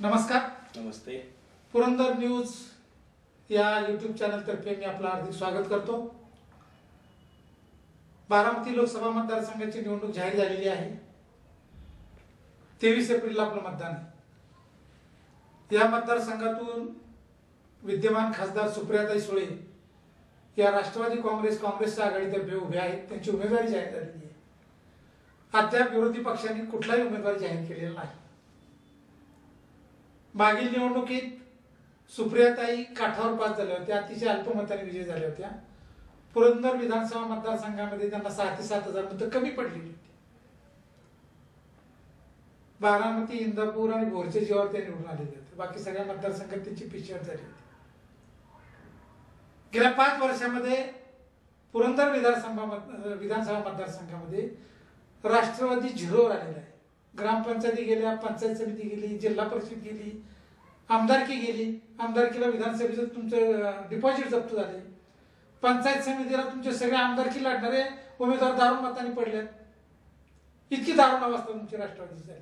नमस्कार. नमस्ते. पुरंदर न्यूज या यूट्यूब चॅनलतर्फे मी आपलं हार्दिक स्वागत करतो. बारामती लोकसभा मतदारसंघाची निवडणूक जाहीर झालेली आहे. तेवीस एप्रिलला आपलं मतदान आहे. या मतदारसंघातून विद्यमान खासदार सुप्रियाताई सुळे या राष्ट्रवादी काँग्रेस काँग्रेसच्या आघाडीतर्फे उभे आहेत. त्यांची उमेदवारी जाहीर झालेली आहे. अद्याप विरोधी पक्षांनी कुठलाही उमेदवार जाहीर केलेला नाही. मागील निवडणुकीत सुप्रियाताई काठावर पास झाल्या होत्या. अतिशय अल्पमताने विजय झाल्या होत्या. पुरंदर विधानसभा मतदारसंघामध्ये त्यांना सहा ते सात हजार मतं कमी पडलेली होती. बारामती इंदापूर आणि भोरच्या जीवावर ते निवडून आलेले होते बाकी सगळ्या मतदारसंघात त्यांची पिछेहाट झाली होती. गेल्या पाच वर्षामध्ये पुरंदर विधानसभा मत- विधानसभा मतदारसंघामध्ये राष्ट्रवादी झिरोवर आलेला आहे. ग्रामपंचायती गेल्या पंचायत समिती गेली जिल्हा परिषद गेली आमदारकी गेली. आमदारकीला विधानसभेचं तुमचं डिपॉझिट जप्त झाले. पंचायत समितीला तुमचे सगळे आमदारकी लढणारे उमेदवार दारुण मताने पडलेत. इतकी दारुण अवस्था तुमची राष्ट्रवादीची झाली.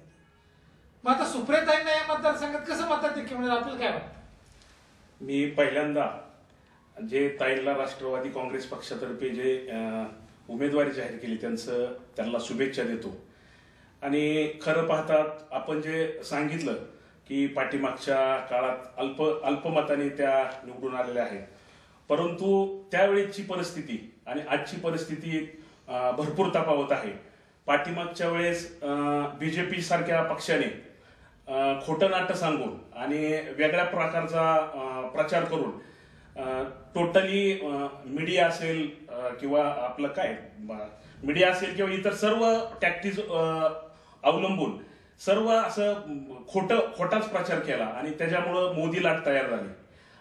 मग आता सुप्रियाताईंना या मतदारसंघात कसं मतात देखील म्हणजे आपल्याला काय वाटतं? मी पहिल्यांदा जे ताईला राष्ट्रवादी काँग्रेस पक्षातर्फे जे उमेदवारी जाहीर केली त्यांचं त्यांना शुभेच्छा देतो. आणि खरं पाहतात आपण जे सांगितलं की पाठीमागच्या काळात अल्प अल्पमताने त्या निवडून आलेल्या आहेत. परंतु त्यावेळेची परिस्थिती आणि आजची परिस्थिती भरपूर तफावत आहे. पाठीमागच्या वेळेस बीजेपी सारख्या पक्षाने खोटं नाटं सांगून आणि वेगळ्या प्रकारचा प्रचार करून टोटली मीडिया असेल किंवा आपलं काय मीडिया असेल किंवा इतर सर्व टॅक्टिस अवलंबून सर्व असं खोटं खोटाच प्रचार केला आणि त्याच्यामुळं मोदी लाट तयार झाली.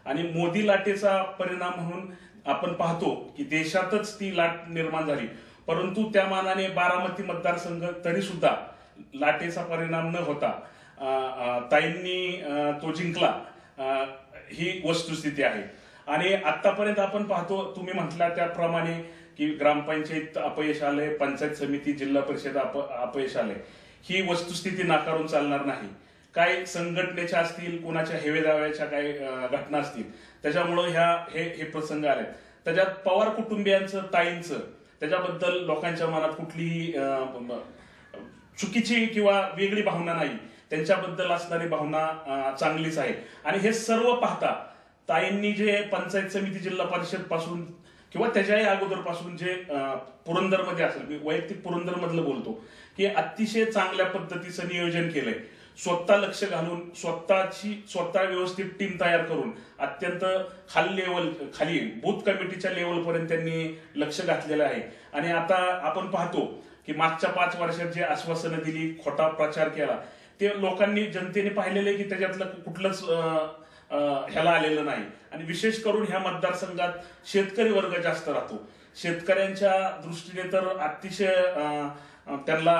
आणि मोदी लाटेचा परिणाम म्हणून आपण पाहतो की देशातच ती लाट निर्माण झाली. परंतु त्या मानाने बारामती मतदारसंघ तरी सुद्धा लाटेचा परिणाम न होता ताईंनी तो जिंकला. ही वस्तुस्थिती आहे. आणि आतापर्यंत आपण पाहतो तुम्ही म्हटला त्याप्रमाणे की ग्रामपंचायत अपयश आले पंचायत समिती जिल्हा परिषद अप अपयश आले ही वस्तुस्थिती नाकारून चालणार नाही. काय संघटनेच्या असतील कोणाच्या हेवेदाव्याच्या काही घटना असतील त्याच्यामुळं ह्या हे हे प्रसंग आले त्याच्यात पवार कुटुंबियांचं ताईंचं त्याच्याबद्दल लोकांच्या मनात कुठलीही चुकीची किंवा वेगळी भावना नाही. त्यांच्याबद्दल असणारी भावना चांगलीच आहे. आणि हे सर्व पाहता ताईंनी जे पंचायत समिती जिल्हा परिषदपासून किंवा त्याच्याही अगोदरपासून जे पुरंदरमध्ये असेल मी वैयक्तिक पुरंदर मधलं बोलतो की अतिशय चांगल्या पद्धतीचं नियोजन केलंय. स्वतः लक्ष घालून स्वतःची स्वतः व्यवस्थित टीम तयार करून अत्यंत खाली लेवल खाली बूथ कमिटीच्या लेवलपर्यंत त्यांनी लक्ष घातलेलं आहे. आणि आता आपण पाहतो की मागच्या पाच वर्षात जे आश्वासनं दिली खोटा प्रचार केला ते लोकांनी जनतेने पाहिलेलं आहे की त्याच्यातलं कुठलंच ह्याला आलेलं नाही. आणि विशेष करून ह्या मतदारसंघात शेतकरी वर्ग जास्त राहतो. शेतकऱ्यांच्या दृष्टीने तर अतिशय त्यांना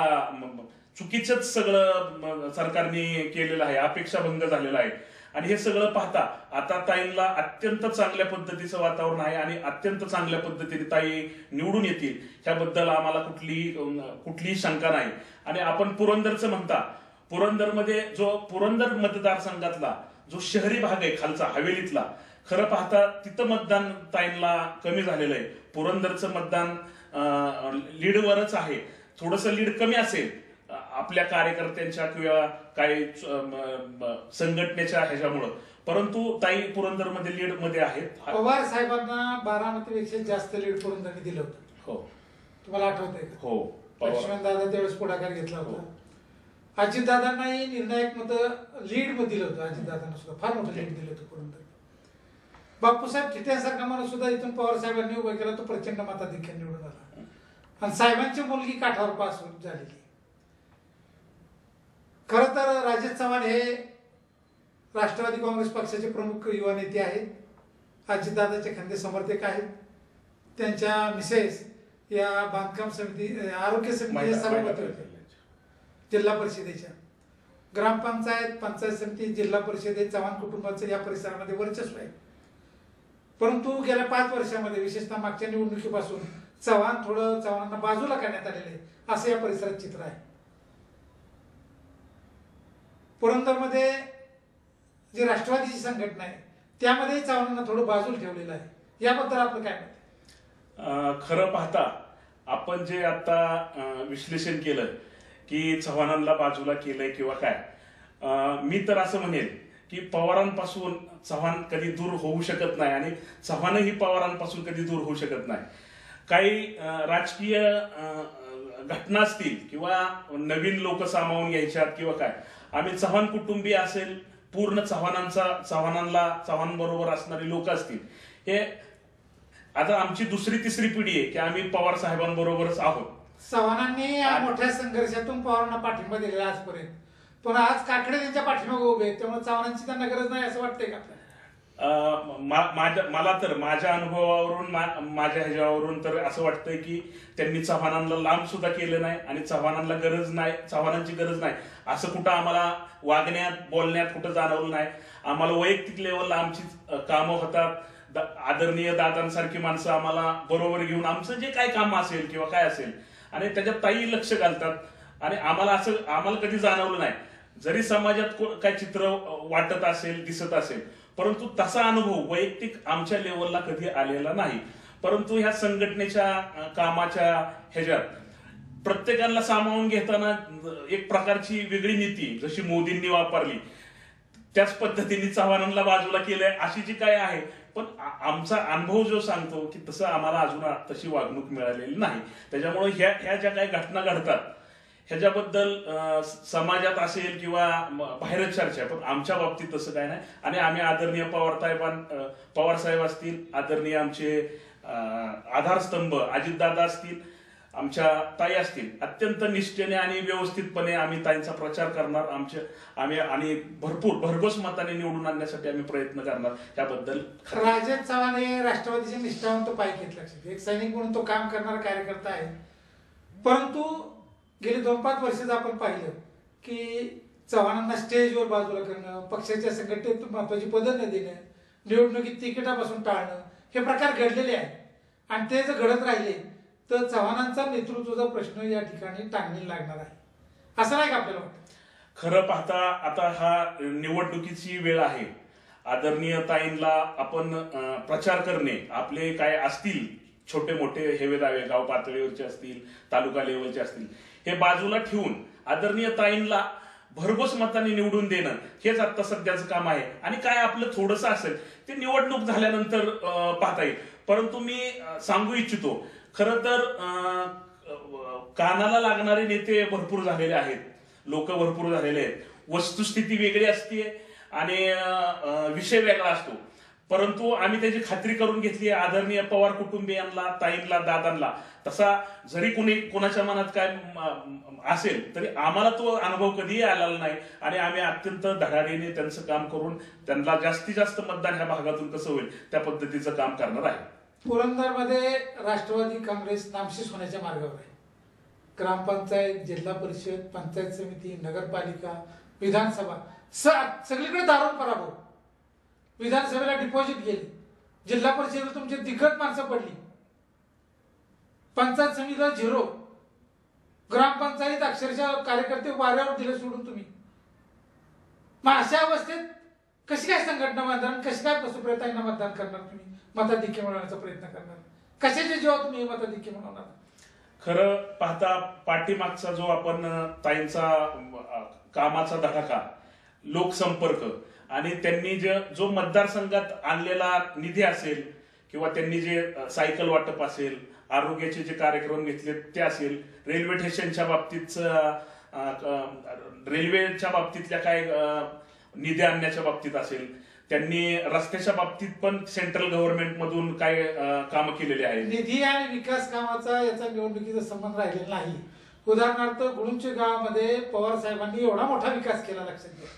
चुकीचंच सगळं सरकारने केलेलं आहे. अपेक्षाभंग झालेला आहे. आणि हे सगळं पाहता आता ताईंना अत्यंत चांगल्या पद्धतीचं वातावरण आहे आणि अत्यंत चांगल्या पद्धतीने ताई निवडून येतील. ह्याबद्दल आम्हाला कुठली कुठलीही शंका नाही. आणि आपण पुरंदरचं म्हणता पुरंदरमध्ये जो पुरंदर मतदारसंघातला जो शहरी भाग आहे खालचा हवेलीतला खरं पाहता तिथं मतदान ताईंना कमी झालेलं आहे. पुरंदरचं मतदान लीडवरच आहे. थोडस लीड कमी असेल आपल्या कार्यकर्त्यांच्या किंवा काही संघटनेच्या ह्याच्यामुळं. परंतु ताई पुरंदरमध्ये लीडमध्ये आहेत. पवार साहेबांना बारामतीपेक्षा जास्त लीड पुरंदरने दिलं होतं. हो. तुम्हाला आठवतंय का? हो लक्ष्मण दादा त्यावेळेस पुढाकार घेतला होता. अजितदादांनाही निर्णायक मत लीड दिलं होतं. अजितदादांना सुद्धा. फार मोठं लीड दिलं होतं पुरंदर बापूसाहेब ठिट्यांसारखा माणूस सुद्धा इथून पवार साहेबांनी उभा केला. तो प्रचंड मताधिक्य निवडून आला. आणि साहेबांची मुलगी काठावर पास झालेली. खर तर राजेश चव्हाण हे राष्ट्रवादी काँग्रेस पक्षाचे प्रमुख युवा नेते आहेत. अजितदादाचे खंदे समर्थक आहेत. त्यांच्या मिसेस या बांधकाम समिती आरोग्य सभापती महिला होत्या जिल्हा परिषदेच्या. ग्रामपंचायत पंचायत समिती जिल्हा परिषदेत चव्हाण कुटुंबाचं या परिसरामध्ये वर्चस्व आहे. परंतु गेल्या पाच वर्षामध्ये विशेषतः मागच्या निवडणुकीपासून चव्हाण थोडं चव्हाणांना बाजूला करण्यात आलेलं आहे. असं या परिसरात चित्र आहे. पुरंदरमध्ये जी राष्ट्रवादीची संघटना आहे त्यामध्ये चव्हाणांना थोडं बाजूला ठेवलेलं आहे. याबद्दल आपलं काय मत? अं, खरं पाहता आपण जे आता विश्लेषण केलं की चव्हाणांना बाजूला केलंय किंवा काय. मी तर असं म्हणेल की पवारांपासून चव्हाण कधी दूर होऊ शकत नाही आणि चव्हाणही पवारांपासून कधी दूर होऊ शकत नाही. काही राजकीय घटना असतील किंवा नवीन लोक सामावून घ्यायच्यात किंवा काय. आम्ही चव्हाण कुटुंबीय असेल पूर्ण चव्हाणांचा चव्हाणांना चव्हाण बरोबर असणारी लोक असतील. हे आता आमची दुसरी तिसरी पिढी आहे की आम्ही पवार साहेबांबरोबरच आहोत. चव्हाणांनी या मोठ्या संघर्षातून पवारांना पाठिंबा दिलेला आजपर्यंत. पण आज काकडे त्यांच्या पाठीमागे उभे त्यामुळे चव्हाणांची त्यांना गरज नाही असं वाटतंय का मला तर माझ्या अनुभवावरून माझ्या ह्याच्यावरून तर असं वाटतंय की त्यांनी चव्हाणांना लांब सुद्धा केलं नाही आणि चव्हाणांना गरज नाही चव्हाणांची गरज नाही. असं कुठं आम्हाला वागण्यात बोलण्यात कुठं जाणवलं नाही. आम्हाला वैयक्तिक लेवलला आमची कामं होतात. आदरणीय दादांसारखी माणसं आम्हाला बरोबर घेऊन आमचं जे काय काम असेल किंवा काय असेल आणि त्याच्यात ताई लक्ष घालतात. आणि आम्हाला असं आम्हाला कधी जाणवलं नाही. जरी समाजात को- काय चित्र वाटत असेल दिसत असेल परंतु तसा अनुभव वैयक्तिक आमच्या लेवलला कधी आलेला नाही. परंतु ह्या संघटनेच्या कामाच्या ह्याच्यात प्रत्येकाला सामावून घेताना एक प्रकारची वेगळी नीती जशी मोदींनी वापरली त्याच पद्धतीने चव्हाणांना बाजूला केलंय अशी जी काय आहे पण आमचा अनुभव जो सांगतो की तसं आम्हाला अजून तशी वागणूक मिळालेली नाही त्याच्यामुळे ह्या ह्या ज्या काही घटना घडतात ह्याच्याबद्दल समाजात असेल किंवा बाहेरच चर्चा आहे. पण आमच्या बाबतीत तसं काय नाही आणि आम्ही आदरणीय पवार साहेबां पवार साहेब असतील आदरणीय आमचे आधारस्तंभ अजितदादा असतील आमच्या ताई असतील अत्यंत निष्ठेने आणि व्यवस्थितपणे आम्ही ताईंचा प्रचार करणार आमचे आम्ही आणि भरपूर भरघोस मताने निवडून आणण्यासाठी आम्ही प्रयत्न करणार. त्याबद्दल राजन चव्हाण हे राष्ट्रवादीचे निष्ठावंत पायकेत लक्षात एक सैनिक म्हणून तो काम करणारा कार्यकर्ता आहे. परंतु गेली दोन पाच वर्षात आपण पाहिलं की चव्हाणांना स्टेजवर बाजूला करणं पक्षाच्या संघटनेत महत्वाची पदं न देणं निवडणुकीत तिकिटापासून टाळणं हे प्रकार घडलेले आहेत. आणि ते जर घडत राहिले तर चव्हाणांचा नेतृत्वाचा प्रश्न या ठिकाणी टांगणी लागणार आहे. असं नाही का आपल्याला वाटतं? खरं पाहता आता हा निवडणुकीची वेळ आहे. आदरणीय ताईंना आपण प्रचार करणे आपले काय असतील छोटे मोठे हेवे दावे गाव पातळीवरचे असतील तालुका लेवलचे असतील हे बाजूला ठेवून आदरणीय ताईंना भरघोस मताने निवडून देणं हेच आता सध्याचं काम आहे. आणि काय आपलं थोडंसं असेल ते निवडणूक झाल्यानंतर पाहता येईल. परंतु मी सांगू इच्छितो खरं तर कानाला लागणारे नेते भरपूर झालेले आहेत. लोक भरपूर झालेले आहेत. वस्तुस्थिती वेगळी असते आणि विषय वेगळा असतो. परंतु आम्ही त्याची खात्री करून घेतली आहे आदरणीय पवार कुटुंबियांना ताईंना दादांना. तसा जरी कोणी कोणाच्या मनात काय असेल तरी आम्हाला तो अनुभव कधीही आलेला नाही. आणि आम्ही अत्यंत धडाडीने त्यांचं काम करून त्यांना जास्तीत जास्त मतदान ह्या भागातून कसं होईल त्या पद्धतीचं काम करणार आहे. पुरंदरमध्ये राष्ट्रवादी काँग्रेस नामशेष होण्याच्या मार्गावर आहे. ग्रामपंचायत जिल्हा परिषद पंचायत समिती नगरपालिका विधानसभा स सगळीकडे दारुण पराभव. विधानसभेला डिपॉझिट गेली. जिल्हा परिषदेला तुमची दिग्गज माणसं पडली. पंचायत समितीला झिरो. ग्रामपंचायत अक्षरशः कार्यकर्ते वाऱ्यावर दिले सोडून तुम्ही. मग अशा अवस्थेत कशी काय संघटना मतदान कशी काय पशुप्रयतांना मतदान करणार तुम्ही? मताधिक्य मिळवण्याचा प्रयत्न करणार. कशाच्या जेव्हा तुम्ही हे मताधिक्य मिळवणार खरं पाहता पाठीमागचा जो आपण ताईंचा कामाचा धडाका लोकसंपर्क आणि त्यांनी जे जो मतदारसंघात आणलेला निधी असेल किंवा त्यांनी जे सायकल वाटप असेल आरोग्याचे जे कार्यक्रम घेतले ते असेल रेल्वे स्टेशनच्या बाबतीत रेल्वेच्या बाबतीतल्या काय निधी आणण्याच्या बाबतीत असेल त्यांनी रस्त्याच्या बाबतीत पण सेंट्रल गव्हर्नमेंट मधून काय कामं केलेली आहेत? निधी आणि विकास कामाचा याचा निवडणुकीचा संबंध राहिलेला नाही. उदाहरणार्थ गुळुंचे गावामध्ये पवार साहेबांनी एवढा मोठा विकास केला लक्षात घ्या.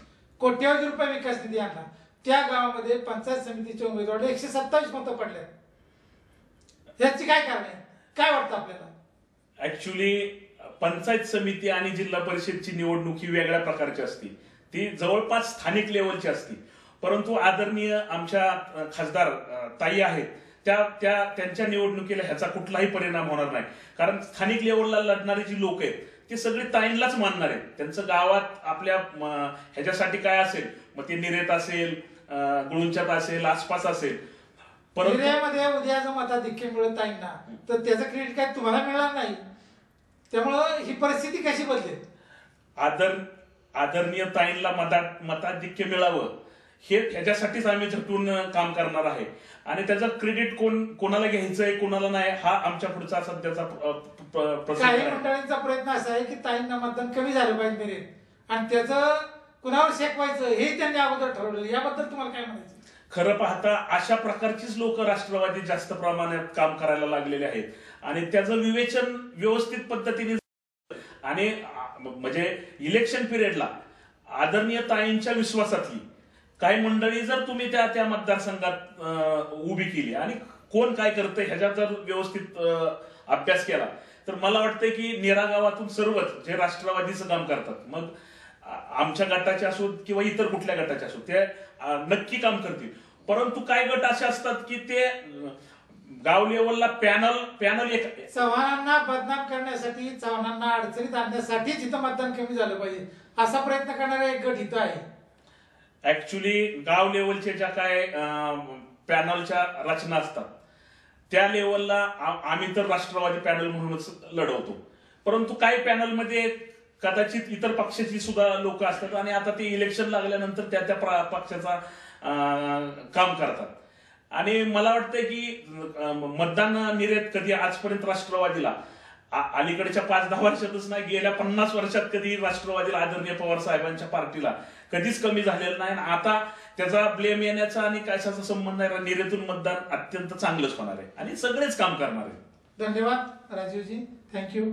कोट्यावधी रुपये विकास निधी आणला. त्या गावामध्ये पंचायत समितीचे उमेदवार एकशे सत्तावीस मतं पडले. याची काय कारण? आहे काय वाटतं आपल्याला? ऍक्च्युली पंचायत समिती आणि जिल्हा परिषदची निवडणूक ही वेगळ्या प्रकारची असते. ती जवळपास स्थानिक लेवलची असते. परंतु आदरणीय आमच्या खासदार ताई आहेत त्या त्या त्यांच्या निवडणुकीला ह्याचा कुठलाही परिणाम होणार नाही. कारण स्थानिक लेवलला लढणारी जी लोक आहेत ते सगळे ताईंलाच मानणार आहेत. त्यांचं गावात आपल्या ह्याच्यासाठी काय असेल? मग ते निरेत असेल गुळुंच्यात असेल आसपास असेल. परंतु निर्णयामध्ये उद्या जर मताधिक्य मिळत आहे ना तर त्याचं क्रेडिट काय तुम्हाला मिळणार नाही. त्यामुळं ही परिस्थिती कशी बदलेल? आदर आदरणीय ताईंला मता मताधिक्य मिळावं हे ह्याच्यासाठीच आम्ही झटून काम करणार आहे. आणि त्याचं क्रेडिट कोण कोणाला घ्यायचंय कोणाला नाही हा आमच्या पुढचा सध्याचा काही आहे. मंडळींचा प्रयत्न असा आहे की ताईंना मतदान कमी झालं पाहिजे मेरिट आणि त्याचं कुणावर शेकवायचं हे त्यांनी अगोदर ठरवलेलं याबद्दल तुम्हाला काय म्हणायचं? खरं पाहता अशा प्रकारचीच लोक राष्ट्रवादी जास्त प्रमाणात काम करायला लागलेले आहेत. आणि त्याचं विवेचन व्यवस्थित पद्धतीने आणि म्हणजे इलेक्शन पिरियडला आदरणीय ताईंच्या विश्वासातली काही मंडळी जर तुम्ही त्या त्या मतदारसंघात उभी केली आणि कोण काय करतंय ह्याच्यात जर व्यवस्थित अभ्यास केला तर मला वाटतंय की नेरा गावातून सर्वच जे राष्ट्रवादीचं काम करतात मग आमच्या गटाचे असो किंवा इतर कुठल्या गटाचे असो ते नक्की काम करतील. परंतु काय गट असे असतात की ते गाव लेवलला पॅनल पॅनल एक चव्हाणांना बदनाम करण्यासाठी चव्हाणांना अडचणीत आणण्यासाठी जिथं मतदान कमी झालं पाहिजे असा प्रयत्न करणारा एक गट इथं आहे. ऍक्च्युली गाव लेवलच्या ज्या काय पॅनलच्या रचना असतात त्या लेवलला आम्ही तर राष्ट्रवादी पॅनल म्हणूनच लढवतो. परंतु काही पॅनलमध्ये कदाचित इतर पक्षाची सुद्धा लोक असतात आणि आता ते इलेक्शन लागल्यानंतर त्या त्या पक्षाचा काम करतात. आणि मला वाटतंय की मतदान निर्यात कधी आजपर्यंत राष्ट्रवादीला अलीकडच्या पाच दहा वर्षातच नाही गेल्या पन्नास वर्षात कधी राष्ट्रवादीला आदरणीय पवार साहेबांच्या पार्टीला कधीच कमी झालेलं नाही. आणि आता त्याचा ब्लेम येण्याचा आणि कशाचा संबंध आहे? निरेतून मतदान अत्यंत चांगलंच होणार आहे. आणि सगळेच काम करणार आहे. धन्यवाद राजीवजी. थँक्यू